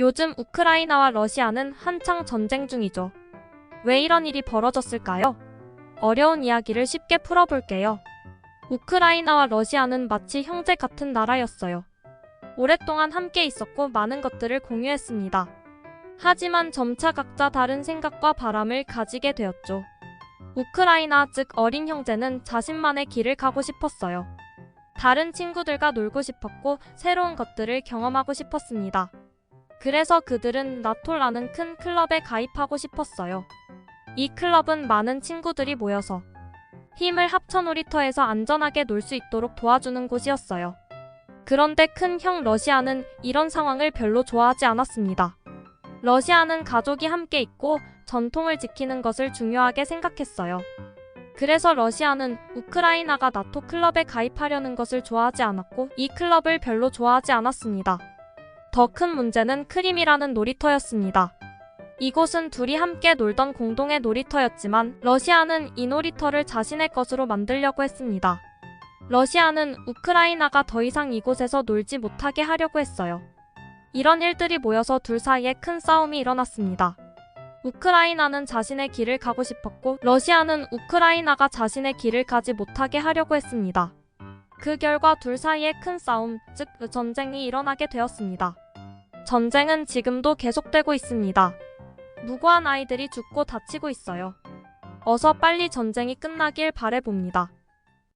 요즘 우크라이나와 러시아는 한창 전쟁 중이죠. 왜 이런 일이 벌어졌을까요? 어려운 이야기를 쉽게 풀어볼게요. 우크라이나와 러시아는 마치 형제 같은 나라였어요. 오랫동안 함께 있었고 많은 것들을 공유했습니다. 하지만 점차 각자 다른 생각과 바람을 가지게 되었죠. 우크라이나 즉 어린 형제는 자신만의 길을 가고 싶었어요. 다른 친구들과 놀고 싶었고 새로운 것들을 경험하고 싶었습니다. 그래서 그들은 나토라는 큰 클럽에 가입하고 싶었어요. 이 클럽은 많은 친구들이 모여서 힘을 합쳐 놀이터에서 안전하게 놀 수 있도록 도와주는 곳이었어요. 그런데 큰 형 러시아는 이런 상황을 별로 좋아하지 않았습니다. 러시아는 가족이 함께 있고 전통을 지키는 것을 중요하게 생각했어요. 그래서 러시아는 우크라이나가 나토 클럽에 가입하려는 것을 좋아하지 않았고 이 클럽을 별로 좋아하지 않았습니다. 더 큰 문제는 크림이라는 놀이터였습니다. 이곳은 둘이 함께 놀던 공동의 놀이터였지만 러시아는 이 놀이터를 자신의 것으로 만들려고 했습니다. 러시아는 우크라이나가 더 이상 이곳에서 놀지 못하게 하려고 했어요. 이런 일들이 모여서 둘 사이에 큰 싸움이 일어났습니다. 우크라이나는 자신의 길을 가고 싶었고 러시아는 우크라이나가 자신의 길을 가지 못하게 하려고 했습니다. 그 결과 둘 사이에 큰 싸움, 즉 전쟁이 일어나게 되었습니다. 전쟁은 지금도 계속되고 있습니다. 무고한 아이들이 죽고 다치고 있어요. 어서 빨리 전쟁이 끝나길 바래봅니다.